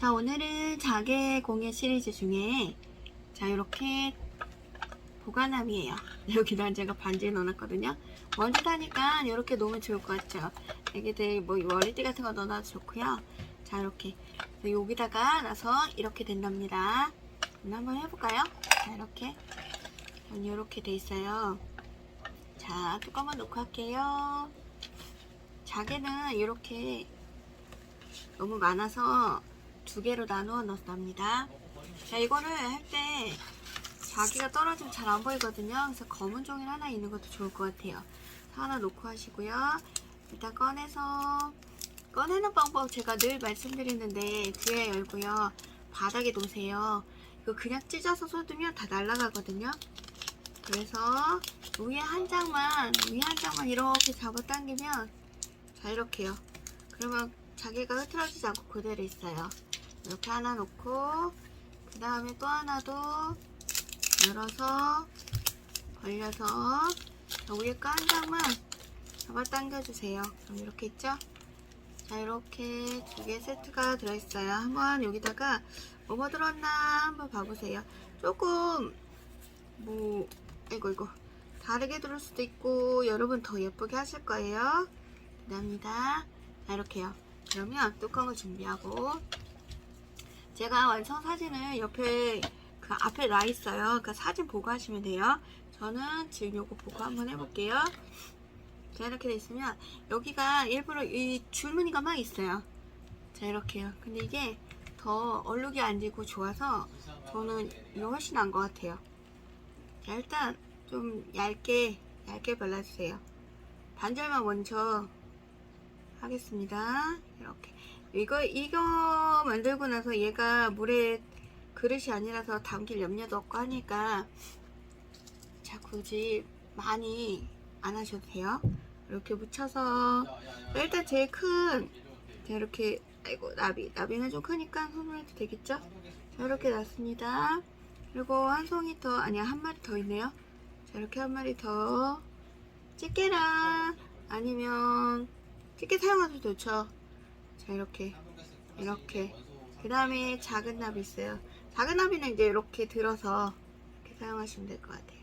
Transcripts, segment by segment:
자, 오늘은 자개 공예 시리즈 중에 자, 이렇게 보관함이에요. 여기다 제가 반지를 넣어놨거든요. 먼지 타니까 이렇게 놓으면 좋을 것 같죠? 애기들 뭐 머리띠 같은 거 넣어놔도 좋고요. 자, 이렇게 여기다가 놔서 이렇게 된답니다. 한번 해볼까요? 자, 이렇게 이렇게 돼 있어요. 자, 뚜껑을 놓고 할게요. 자개는 이렇게 너무 많아서 두 개로 나누어 넣습니다. 자, 이거를 할 때 자기가 떨어지면 잘 안 보이거든요. 그래서 검은 종이 하나 있는 것도 좋을 것 같아요. 하나 놓고 하시고요. 일단 꺼내서 꺼내는 방법 제가 늘 말씀드리는데 뒤에 열고요. 바닥에 놓으세요. 이거 그냥 찢어서 쏟으면 다 날아가거든요. 그래서 위에 한 장만 위에 한 장만 이렇게 잡아당기면 자 이렇게요. 그러면 자기가 흐트러지지 않고 그대로 있어요. 이렇게 하나 놓고 그 다음에 또 하나도 열어서 벌려서 자, 위에 거한 장만 잡아당겨 주세요. 그럼 이렇게 있죠? 자 이렇게 두 개 세트가 들어있어요. 한번 여기다가 뭐뭐 들었나 한번 봐보세요. 조금 뭐 이거 이거 다르게 들을 수도 있고 여러분 더 예쁘게 하실 거예요. 감사합니다. 자 이렇게요. 그러면 뚜껑을 준비하고 제가 완성 사진을 옆에 그 앞에 놔 있어요. 그러니까 사진 보고 하시면 돼요. 저는 지금 요거 보고 한번 해볼게요. 자 이렇게 돼 있으면 여기가 일부러 이 줄무늬가 막 있어요. 자 이렇게요. 근데 이게 더 얼룩이 안 지고 좋아서 저는 이거 훨씬 나은 것 같아요. 자 일단 좀 얇게 얇게 발라주세요. 반절만 먼저 하겠습니다. 이렇게 이거 이거 만들고 나서 얘가 물에 그릇이 아니라서 담길 염려도 없고 하니까 자 굳이 많이 안 하셔도 돼요. 이렇게 묻혀서 일단 제일 큰 자, 이렇게 아이고 나비 나비는 좀 크니까 손으로 해도 되겠죠? 자 이렇게 놨습니다. 그리고 한 송이 더 아니야 한 마리 더 있네요. 자 이렇게 한 마리 더 집게랑 아니면 집게 사용하셔도 좋죠. 자 이렇게 이렇게 그 다음에 작은 나비 있어요. 작은 나비는 이제 이렇게 들어서 이렇게 사용하시면 될 것 같아요.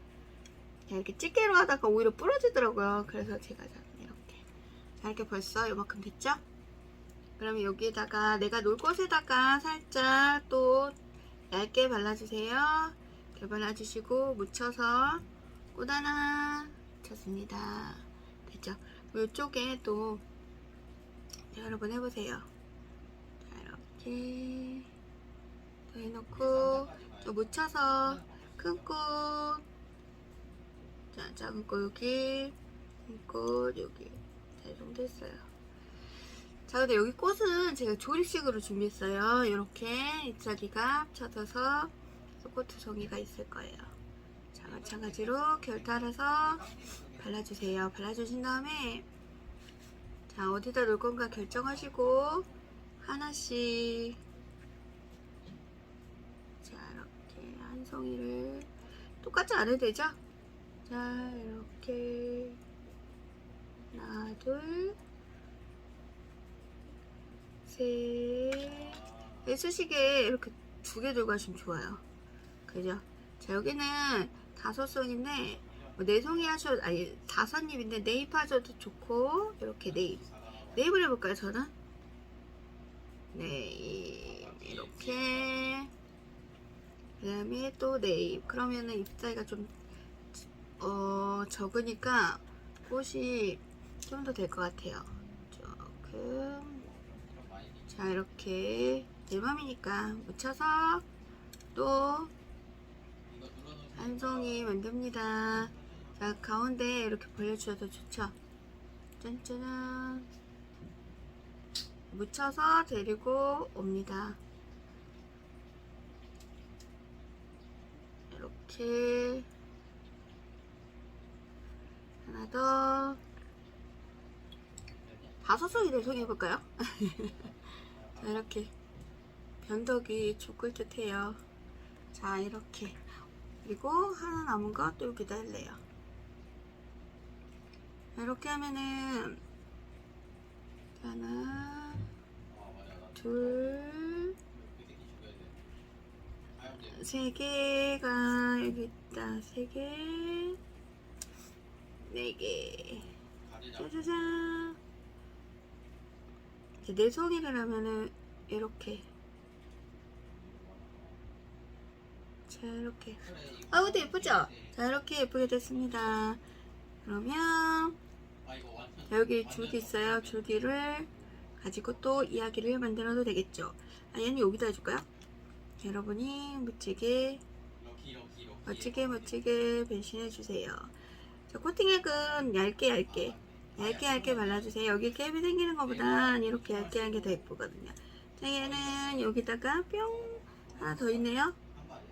자, 이렇게 집게로 하다가 오히려 부러지더라고요. 그래서 제가 자, 이렇게 자 이렇게 벌써 요만큼 됐죠? 그러면 여기에다가 내가 놀 곳에다가 살짝 또 얇게 발라주세요. 이렇게 발라주시고 묻혀서 꽃 하나 쳤습니다. 됐죠? 이쪽에 또 자, 여러분 해보세요. 자, 이렇게 또 해놓고 또 묻혀서 큰 꽃, 자, 작은 꽃 여기, 큰꽃 여기. 자, 이 정도 했어요. 자, 근데 여기 꽃은 제가 조립식으로 준비했어요. 이렇게 잎사귀가 합쳐져서 꽃 두 송이가 있을 거예요. 자, 마찬가지로 결탈해서 발라주세요. 발라주신 다음에 자, 어디다 놓을 건가 결정하시고 하나씩 자, 이렇게 한 송이를 똑같이 안 해도 되죠? 자, 이렇게 하나, 둘, 셋. 예수시계 이렇게 두 개 들고 가시면 좋아요. 그죠? 자, 여기는 다섯 송인데 뭐네 송이 하셔도 아니 다섯 입인데 네잎 하셔도 좋고 이렇게 네잎 네잎을 해볼까요 저는? 네잎 이렇게. 그 다음에 또 네잎 그러면은 잎 사이가 좀 어, 적으니까 꽃이 좀 더 될 것 같아요. 조금. 자 이렇게. 내 맘이니까 묻혀서 또. 한 송이 만듭니다. 자, 가운데 이렇게 벌려주셔도 좋죠? 짠짜잔. 묻혀서 데리고 옵니다. 이렇게. 하나 더. 다섯 송이 네 송이 해볼까요? 자, 이렇게. 변덕이 죽을 듯 해요. 자, 이렇게. 그리고 하나 남은 거또 여기다 할래요. 이렇게 하면은 하나, 둘, 세 개가 여기 있다. 세 개, 네 개. 짜자잔. 이제 네 송이를 하면은 이렇게. 자 이렇게. 아 근데 예쁘죠? 자 이렇게 예쁘게 됐습니다. 그러면 자, 여기 줄기 있어요. 줄기를 가지고 또 이야기를 만들어도 되겠죠. 아니면 여기다 해줄까요? 여러분이 멋지게 멋지게 멋지게 변신해 주세요. 자, 코팅액은 얇게 얇게 얇게 얇게 발라주세요. 여기 갭이 생기는 것보단 이렇게 얇게 하는 게 더 예쁘거든요. 자, 얘는 여기다가 뿅 하나 더 있네요.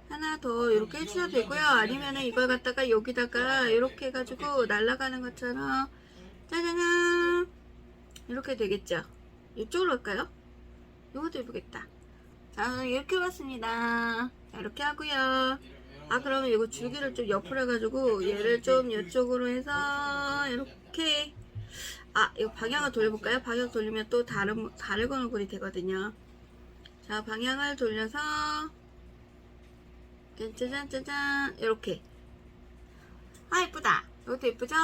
하나 더 이렇게 해주셔도 되고요. 아니면은 이걸 갖다가 여기다가 이렇게 해가지고 날아가는 것처럼 짜자잔 이렇게 되겠죠. 이쪽으로 할까요? 이것도 예쁘겠다. 자, 이렇게 봤습니다. 자, 이렇게 하고요. 아, 그러면 이거 줄기를 좀 옆으로 해가지고 얘를 좀 이쪽으로 해서 이렇게 아, 이거 방향을 돌려볼까요? 방향 돌리면 또 다른 다른 얼굴이 되거든요. 자, 방향을 돌려서 짜잔 짜잔 이렇게 아 예쁘다 이것도 예쁘죠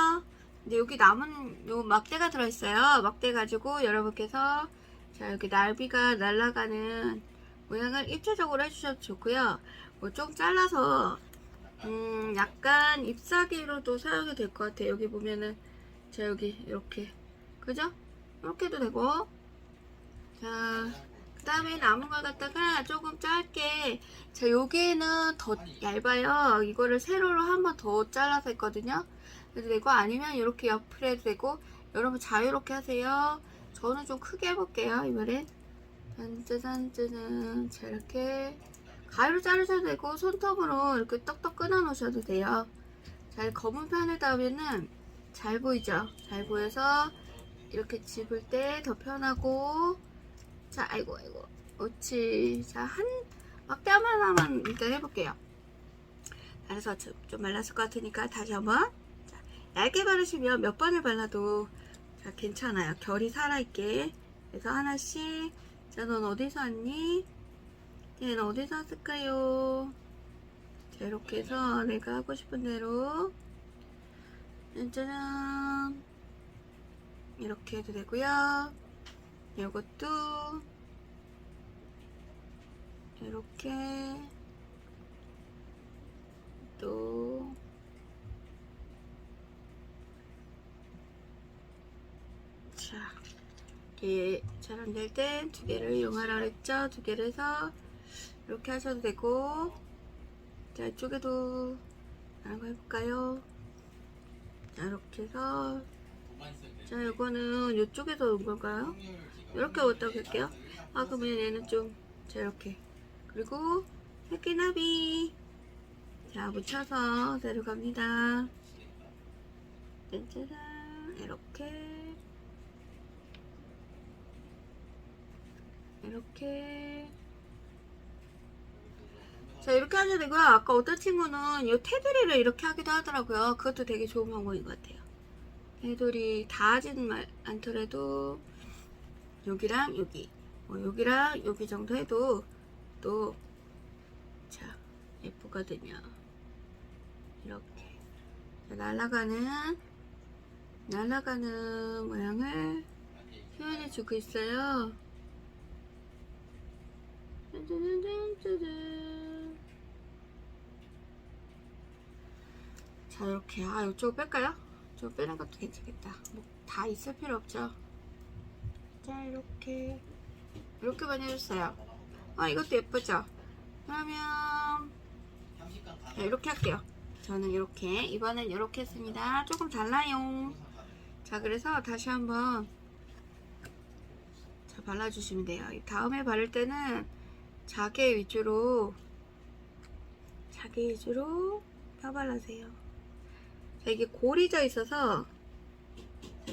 근데 여기 남은 요 막대가 들어있어요. 막대 가지고 여러분께서 자 여기 날비가 날아가는 모양을 입체적으로 해주셔도 좋고요. 뭐 좀 잘라서 음 약간 잎사귀로도 사용이 될 것 같아요. 여기 보면은 자 여기 이렇게. 그죠? 이렇게 해도 되고. 자 그 다음에 남은 걸 갖다가 조금 짧게. 자 여기에는 더 얇아요. 이거를 세로로 한 번 더 잘라서 했거든요. 그래도 되고 아니면 이렇게 옆으로 해도 되고 여러분 자유롭게 하세요. 저는 좀 크게 해볼게요 이번엔. 짠짜잔짜잔 자 이렇게 가위로 자르셔도 되고 손톱으로 이렇게 떡떡 끊어 놓으셔도 돼요. 자 검은 편에다 하면은 잘 보이죠? 잘 보여서 이렇게 집을 때 더 편하고 자, 아이고, 아이고. 옳지. 자, 한, 막대 하나만 일단 해볼게요. 그래서 좀, 좀 말랐을 것 같으니까 다시 한번. 자, 얇게 바르시면 몇 번을 발라도 자, 괜찮아요. 결이 살아있게. 그래서 하나씩. 자, 넌 어디서 왔니? 얘는 어디서 왔을까요? 자, 이렇게 해서 내가 하고 싶은 대로. 짜잔. 이렇게 해도 되고요. 이것도 이렇게 또 자, 이게 잘안될땐 두 개를 이용하라 그랬죠? 두 개를 해서 이렇게 하셔도 되고 자, 이쪽에도 거 해볼까요? 자, 이렇게 해서 자, 이거는 이쪽에서 온 걸까요? 이렇게 왔다고 할게요. 아, 그러면 얘는 좀, 자, 이렇게. 그리고, 새끼나비. 자, 묻혀서 내려갑니다. 짠짜잔. 이렇게. 이렇게. 자, 이렇게 하셔도 되고요. 아까 어떤 친구는 이 테두리를 이렇게 하기도 하더라고요. 그것도 되게 좋은 방법인 것 같아요. 테두리 다 하진 말, 않더라도 여기랑 여기. 뭐 여기랑 여기 정도 해도 또 자 예쁘거든요 이렇게. 자, 날아가는 날아가는 모양을 표현해 주고 있어요. 자 이렇게. 아 이쪽 뺄까요? 좀 빼는 것도 괜찮겠다. 뭐 다 있을 필요 없죠 자 이렇게. 이렇게 많이 해줬어요. 아 이것도 예쁘죠? 그러면 자, 이렇게 할게요. 저는 이렇게 이번엔 이렇게 했습니다. 조금 달라요. 자 그래서 다시 한번 자 발라주시면 돼요. 다음에 바를 때는 자개 위주로 자개 위주로 펴발라세요. 자 이게 골이 져 있어서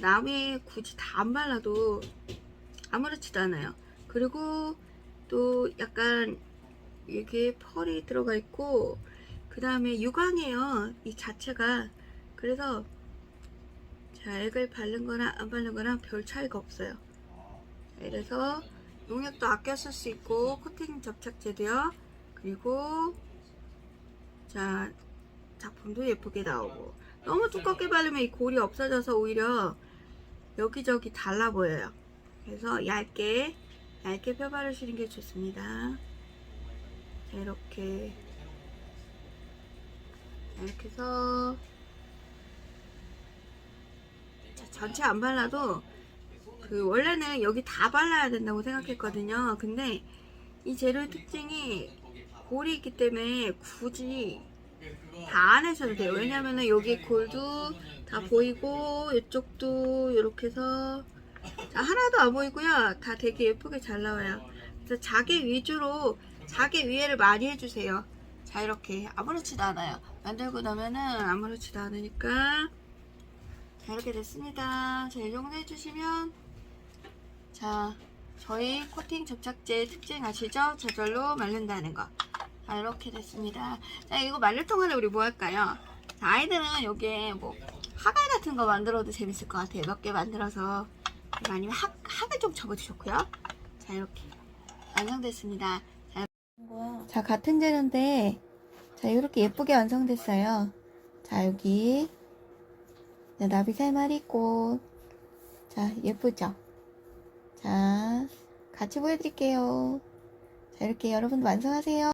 남이 굳이 다 안 발라도 아무렇지도 않아요. 그리고 또 약간 이게 펄이 들어가 있고 그 다음에 유광이에요. 이 자체가 그래서 자 액을 바른 거랑 안 바른 거랑 별 차이가 없어요. 자, 이래서 농약도 아껴 쓸 수 있고 코팅 접착제도요. 그리고 자 작품도 예쁘게 나오고 너무 두껍게 바르면 이 골이 없어져서 오히려 여기저기 달라 보여요. 그래서 얇게 얇게 펴 바르시는 게 좋습니다. 자 이렇게 자, 이렇게 해서 자, 전체 안 발라도 그 원래는 여기 다 발라야 된다고 생각했거든요. 근데 이 재료의 특징이 골이 있기 때문에 굳이 다 안 하셔도 돼요. 왜냐면은 여기 골도 다 보이고 이쪽도 이렇게 해서 자, 하나도 안 보이고요. 다 되게 예쁘게 잘 나와요. 그래서 자개 위주로 자개 위에를 많이 해주세요. 자 이렇게 아무렇지도 않아요. 만들고 나면은 아무렇지도 않으니까 자 이렇게 됐습니다. 자 이 정도 해주시면 자 저희 코팅 접착제 특징 아시죠? 저절로 마른다는 거. 자 이렇게 됐습니다. 자 이거 말릴 동안에 우리 뭐 할까요? 자, 아이들은 여기에 뭐 하갈 같은 거 만들어도 재밌을 것 같아요. 몇 개 만들어서 아니면 학, 학을 좀 접어도 좋고요. 자 이렇게 완성됐습니다. 자, 자 같은 재료인데 자 이렇게 예쁘게 완성됐어요. 자 여기 자, 나비 세 마리 꽃. 자 예쁘죠? 자 같이 보여드릴게요. 자 이렇게 여러분 완성하세요.